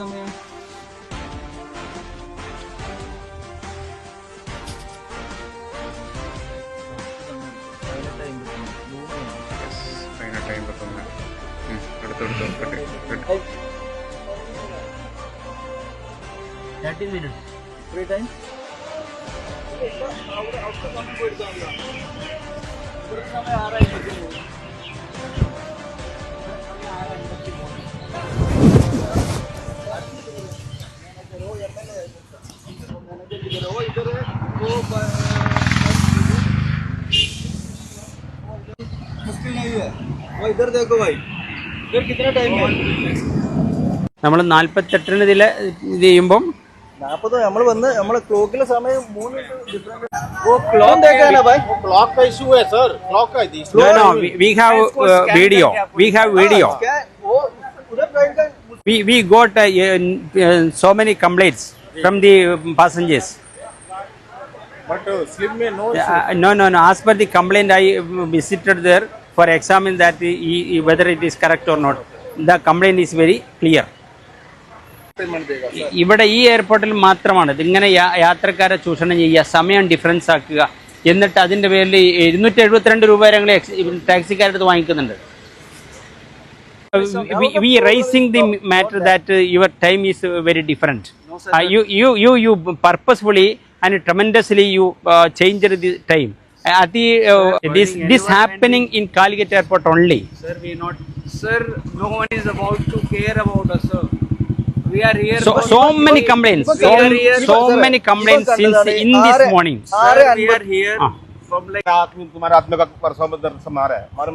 സമയം. പതിനെട്ട് അമ്പത്തൊന്ന്. അടുത്തെടുത്ത് cut thirteen minute free time मुश्किल नहीं है वो इधर देखो भाई इधर कितना टाइम है നമ്മൾ നാൽപ്പത്തെട്ടിന് ഇതിൽ ഇത് ചെയ്യുമ്പം നാപ്പത് നമ്മൾ വന്ന് നമ്മളെ ക്ലോക്കിലെ സമയം മൂന്ന് ഡിഫറെന്റ് वो क्लॉक देखा है ना भाई क्लॉक का इशू है सर क्लॉक का दी But uh, slim may no uh, No, no, no. As per the complaint, I uh, visited there for examine that e, e, whether it is correct or not. The complaint is very clear. ഇവിടെ ഈ എയർപോർട്ടിൽ മാത്രമാണ്. ഇതിങ്ങനെ യാത്രക്കാരെ ചൂഷണം ചെയ്യുക സമയം difference ആക്കുക. എന്നിട്ട് അതിന്റെ പേരിൽ ഇരുന്നൂറ്റി എഴുപത്തിരണ്ട് രൂപ വരെ ടാക്സിക്കാരുടെ ടാക്സിക്കാരടുത്ത് വാങ്ങിക്കുന്നുണ്ട്. We raising the matter that your time is very different you you you you purposefully and tremendously you uh, changed the time. Uh, at the, uh, sir, this this happening in Calicut Airport only. Sir, we not. Sir, no one is about to care about us, sir. We are here. So, so many complaints. So, so many complaints since in this morning. Sir, we are here. Ah. From like Your आदमी your आदमी का परसों में दर्द समार है हमारे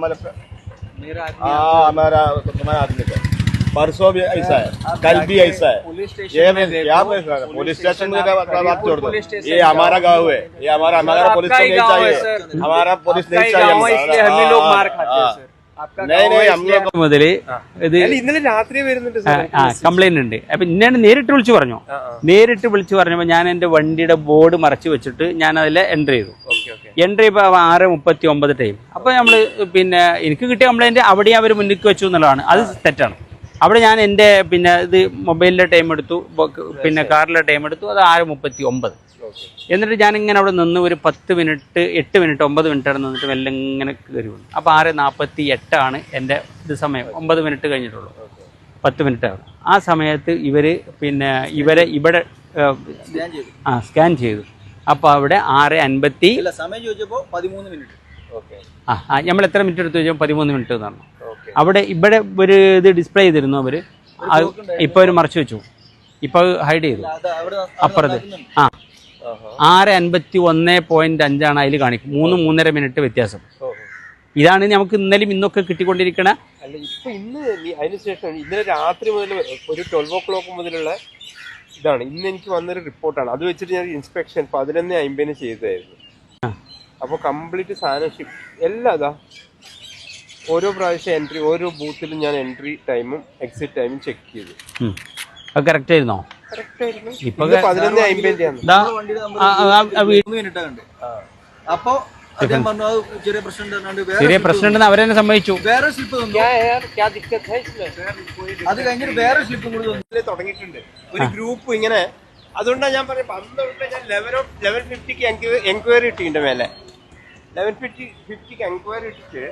मेरा आदमी हमारा तुम्हारा your का परसों भी ऐसा है कल भी ऐसा है पुलिस स्टेशन ये में मैं देखो, क्या मैं पुलिस पुलिस स्टेशन स्टेशन में आप का बात छोड़ दो पुलिस स्टेशन ये हमारा गाँव है ये हमारा हमारा आपका पुलिस तो ही नहीं गाँव है, चाहिए सर। हमारा पुलिस आपका नहीं ही गाँव है, चाहिए इसलिए हम ही लोग मार खाते हैं, हाँ। sir. आपका नहीं गाँव नहीं है, हम इसलिए लोग മുതൽ ഇത് ഇന്നലെ രാത്രി വരുന്നുണ്ട് ആ കംപ്ലൈന്റ് ഉണ്ട് അപ്പൊ ഇന്നാണ് നേരിട്ട് വിളിച്ചു പറഞ്ഞു നേരിട്ട് വിളിച്ചു പറഞ്ഞപ്പോൾ ഞാൻ എൻ്റെ വണ്ടിയുടെ ബോർഡ് മറച്ചു വെച്ചിട്ട് ഞാൻ അതിൽ എൻ്റർ ചെയ്തു എൻ്റർ ചെയ്യുമ്പോൾ ആറ് മുപ്പത്തി ഒമ്പത് ടൈം അപ്പോൾ നമ്മൾ പിന്നെ എനിക്ക് കിട്ടിയ കംപ്ലൈൻറ്റ് അവിടെ അവർ മുന്നിലേക്ക് വെച്ചു എന്നുള്ളതാണ് അത് തെറ്റാണ് അവിടെ ഞാൻ എന്റെ പിന്നെ ഇത് മൊബൈലിലെ ടൈം എടുത്തു പിന്നെ കാറിലെ ടൈം എടുത്തു അത് ആറ് മുപ്പത്തി ഒമ്പത് എന്നിട്ട് ഞാൻ ഇങ്ങനെ അവിടെ നിന്ന് ഒരു പത്ത് മിനിറ്റ് എട്ട് മിനിറ്റ് ഒമ്പത് മിനിറ്റ് അവിടെ നിന്നിട്ട് മെല്ലെ ഇങ്ങനെ കയറി വന്നു. അപ്പോൾ ആറ് നാൽപ്പത്തി എട്ടാണ് എന്റെ ഇത് സമയം. ഒമ്പത് മിനിറ്റ് കഴിഞ്ഞിട്ടുള്ളൂ. പത്ത് മിനിറ്റ് ആണ് ആ സമയത്ത് ഇവർ പിന്നെ ഇവരെ ഇവിടെ ആ സ്കാൻ ചെയ്തു. അപ്പോൾ അവിടെ ആറ് അൻപത്തി സമയം ചോദിച്ചപ്പോൾ പതിമൂന്ന് മിനിറ്റ്. ആ ആ, നമ്മൾ എത്ര മിനിറ്റ് എടുത്തു ചോദിച്ചപ്പോൾ പതിമൂന്ന് മിനിറ്റ് എന്നാണ് അവിടെ ഇവിടെ ഒരു ഇത് ഡിസ്പ്ലേ ചെയ്തിരുന്നു അവർ. ഇപ്പോൾ അവർ മറച്ചു വെച്ചു. ഇപ്പോൾ ഹൈഡ് ചെയ്തു. അപ്പുറത്ത്. ആ. ആറ് അൻപത്തി ഒന്ന് പോയിന്റ് അഞ്ചാണ് അതിൽ കാണിക്കും. മൂന്ന് മൂന്നര മിനിറ്റ് വ്യത്യാസം. ഇതാണ് നമുക്ക് ഇന്നലെയും ഇന്നൊക്കെ കിട്ടിക്കൊണ്ടിരിക്കണ അല്ല ഇപ്പൊ ഇന്ന് അതിനുശേഷം അതിന് ഇന്നലെ രാത്രി മുതൽ ഒരു ട്വൽവ് ഓ ക്ലോക്ക് മുതലുള്ള ഇതാണ്. ഇന്ന് എനിക്ക് വന്നൊരു റിപ്പോർട്ടാണ്. അത് വെച്ചിട്ട് ഞാൻ ഇൻസ്പെക്ഷൻ പതിനൊന്ന് അമ്പതിന് ചെയ്തതായിരുന്നു. അപ്പോൾ കംപ്ലീറ്റ് സാധനം ഷിപ്പ് എല്ലാം അതാ. ഓരോ പ്രാവശ്യം എൻട്രി ഓരോ ബൂത്തിലും ഞാൻ എൻട്രി ടൈമും എക്സിറ്റ് ടൈമും ചെക്ക് ചെയ്തു. അത് കറക്റ്റ് ആയിരുന്നോ? ഇപ്പൊ പതിനൊന്ന് അപ്പോ ചെറിയ പ്രശ്നം ഉണ്ടെന്ന് അവരെന്നെ സമ്മതിച്ചു. തന്നു. വേറെ സ്ലിപ്പ്? അത് കഴിഞ്ഞിട്ട് വേറെ സ്ലിപ്പും കൂടി തുടങ്ങിയിട്ടുണ്ട്. ഒരു ഗ്രൂപ്പ് ഇങ്ങനെ അതുകൊണ്ടാണ് ഞാൻ പറഞ്ഞത് പന്ത്രണ്ട് ഞാൻ ലെവൻ ലെവൻ ഫിഫ്റ്റിക്ക് എൻക്വയറി ഇട്ടിന്റെ മേലെ. ലെവൻ ഫിഫ്റ്റി ഫിഫ്റ്റിക്ക് എൻക്വയറി ഇട്ടിട്ട്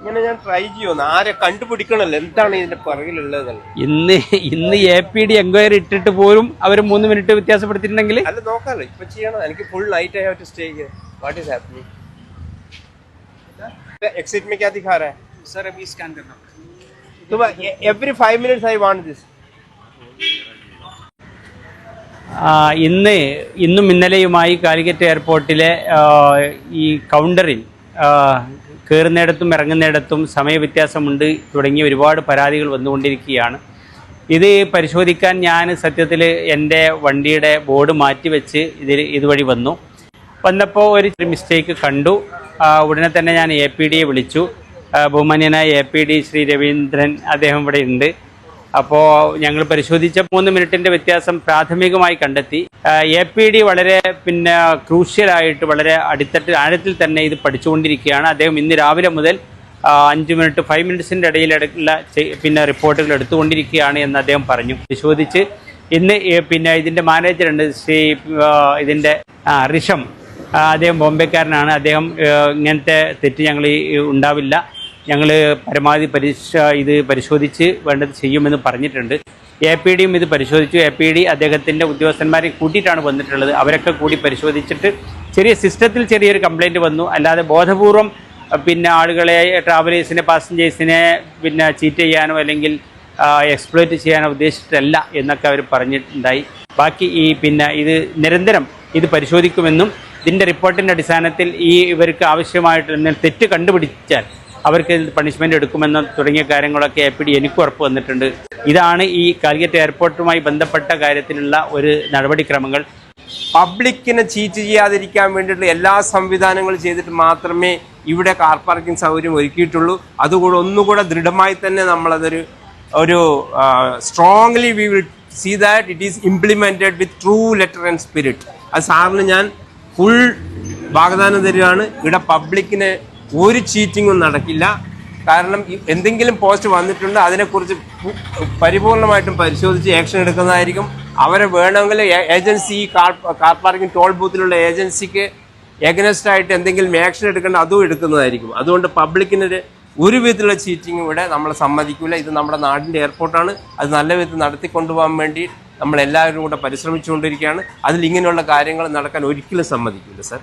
ഇങ്ങനെ ഞാൻ ട്രൈ ചെയ്യുന്നു ആരെ കണ്ടുപിടിക്കണല്ലോ എന്താണ് ഇതിന്റെ പുറകിലുള്ളത് ഇന്ന് ഇന്ന് എ പി ഡി എൻക്വയറി ഇട്ടിട്ട് പോലും അവർ മൂന്ന് മിനിറ്റ് വ്യത്യാസപ്പെടുത്തിയിട്ടുണ്ടെങ്കിൽ അല്ല നോക്കാമല്ലോ ഇപ്പൊ ചെയ്യണം എനിക്ക് full night I have to stay here what is happening exit में क्या दिखा रहा है Sir, अभी scan करना. तुम every five minutes I want this ആ, ഇന്ന് ഇന്നും ഇന്നലെയുമായി കാലിക്കറ്റ് എയർപോർട്ടിലെ ആ, ഈ കൗണ്ടറിൽ ആ, കയറുന്നിടത്തും ഇറങ്ങുന്നിടത്തും സമയവ്യത്യാസമുണ്ട് തുടങ്ങിയ ഒരുപാട് പരാതികൾ വന്നുകൊണ്ടിരിക്കുകയാണ്. ഇത് പരിശോധിക്കാൻ ഞാൻ സത്യത്തിൽ എന്റെ വണ്ടിയുടെ ബോർഡ് മാറ്റിവെച്ച് ഇതിൽ ഇതുവഴി വന്നു. വന്നപ്പോൾ ഒരു മിസ്റ്റേക്ക് കണ്ടു. ഉടനെ തന്നെ ഞാൻ എ പി ഡിയെ വിളിച്ചു. ബഹുമാന്യനായ A P D Shri Raveendran അദ്ദേഹം ഇവിടെ ഉണ്ട്. അപ്പോൾ ഞങ്ങൾ പരിശോധിച്ച മൂന്ന് മിനിറ്റിന്റെ വ്യത്യാസം പ്രാഥമികമായി കണ്ടെത്തി. എ പി ഡി വളരെ പിന്നെ ക്രൂഷ്യലായിട്ട് വളരെ അടിത്തട്ട് ആഴത്തിൽ തന്നെ ഇത് പഠിച്ചുകൊണ്ടിരിക്കുകയാണ്. അദ്ദേഹം ഇന്ന് രാവിലെ മുതൽ അഞ്ച് മിനിറ്റ് ഫൈവ് മിനിറ്റ്സിന്റെ ഇടയിൽ പിന്നെ റിപ്പോർട്ടുകൾ എടുത്തുകൊണ്ടിരിക്കുകയാണ് എന്ന് അദ്ദേഹം പറഞ്ഞു. പരിശോധിച്ച് ഇന്ന് പിന്നെ ഇതിന്റെ മാനേജർ ഉണ്ട് ശ്രീ ഇതിന്റെ ഋഷം. അദ്ദേഹം ബോംബെക്കാരനാണ്. അദ്ദേഹം ഇങ്ങനത്തെ തെറ്റ് ഞങ്ങൾ ഉണ്ടാവില്ല. ഞങ്ങൾ പരമാവധി പരീക്ഷ ഇത് പരിശോധിച്ച് വേണ്ടത് ചെയ്യുമെന്ന് പറഞ്ഞിട്ടുണ്ട്. എ പി ഡിയും ഇത് പരിശോധിച്ചു. എ പി ഡി അദ്ദേഹത്തിന്റെ ഉദ്യോഗസ്ഥന്മാരെ കൂട്ടിയിട്ടാണ് വന്നിട്ടുള്ളത്. അവരൊക്കെ കൂടി പരിശോധിച്ചിട്ട് ചെറിയ സിസ്റ്റത്തിൽ ചെറിയൊരു കംപ്ലൈന്റ് വന്നു. അല്ലാതെ ബോധപൂർവം പിന്നെ ആളുകളെ ട്രാവലേഴ്സിനെ പാസഞ്ചേഴ്സിനെ പിന്നെ ചീറ്റ് ചെയ്യാനോ അല്ലെങ്കിൽ എക്സ്പ്ലോയിറ്റ് ചെയ്യാനോ ഉദ്ദേശിച്ചിട്ടല്ല എന്നൊക്കെ അവർ പറഞ്ഞിട്ടുണ്ടായി. ബാക്കി ഈ പിന്നെ ഇത് നിരന്തരം ഇത് പരിശോധിക്കുമെന്നും ഇതിന്റെ റിപ്പോർട്ടിന്റെ അടിസ്ഥാനത്തിൽ ഈ ഇവർക്ക് ആവശ്യമായിട്ട് തെറ്റ് കണ്ടുപിടിച്ചാൽ അവർക്ക് പണിഷ്മെന്റ് എടുക്കുമെന്ന തുടങ്ങിയ കാര്യങ്ങളൊക്കെ എ പി ഡി എനിക്ക് ഉറപ്പ് വന്നിട്ടുണ്ട്. ഇതാണ് ഈ കാലിക്കറ്റ് എയർപോർട്ടുമായി ബന്ധപ്പെട്ട കാര്യത്തിലുള്ള ഒരു നടപടിക്രമങ്ങൾ. പബ്ലിക്കിനെ ചീറ്റ് ചെയ്യാതിരിക്കാൻ വേണ്ടിയിട്ടുള്ള എല്ലാ സംവിധാനങ്ങളും ചെയ്തിട്ട് മാത്രമേ ഇവിടെ കാർ പാർക്കിംഗ് സൗകര്യം ഒരുക്കിയിട്ടുള്ളൂ. അതുകൂടെ ഒന്നുകൂടെ ദൃഢമായി തന്നെ നമ്മളതൊരു ഒരു strongly we will see that it is implemented with true letter and spirit അത് സാറിന് ഞാൻ ഫുൾ വാഗ്ദാനം തരികയാണ്. ഇവിടെ പബ്ലിക്കിന് ഒരു ചീറ്റിങ്ങും നടക്കില്ല. കാരണം എന്തെങ്കിലും പോസ്റ്റ് വന്നിട്ടുണ്ട് അതിനെക്കുറിച്ച് പരിപൂർണമായിട്ടും പരിശോധിച്ച് ആക്ഷൻ എടുക്കുന്നതായിരിക്കും. അവരെ വേണമെങ്കിൽ agency car car parking toll ബൂത്തിലുള്ള ഏജൻസിക്ക് എഗനസ്റ്റ് ആയിട്ട് എന്തെങ്കിലും ആക്ഷൻ എടുക്കേണ്ട അതും എടുക്കുന്നതായിരിക്കും. അതുകൊണ്ട് പബ്ലിക്കിനൊരു ഒരു വിധത്തിലുള്ള ചീറ്റിംഗ് ഇവിടെ നമ്മൾ സമ്മതിക്കില്ല ഇത് നമ്മുടെ നാടിന്റെ എയർപോർട്ടാണ് അത് നല്ല വിധത്തിൽ നടത്തിക്കൊണ്ടുപോകാൻ വേണ്ടി നമ്മൾ എല്ലാവരും കൂടെ പരിശ്രമിച്ചുകൊണ്ടിരിക്കുകയാണ്. അതിൽ ഇങ്ങനെയുള്ള കാര്യങ്ങൾ നടക്കാൻ ഒരിക്കലും സമ്മതിക്കില്ല സർ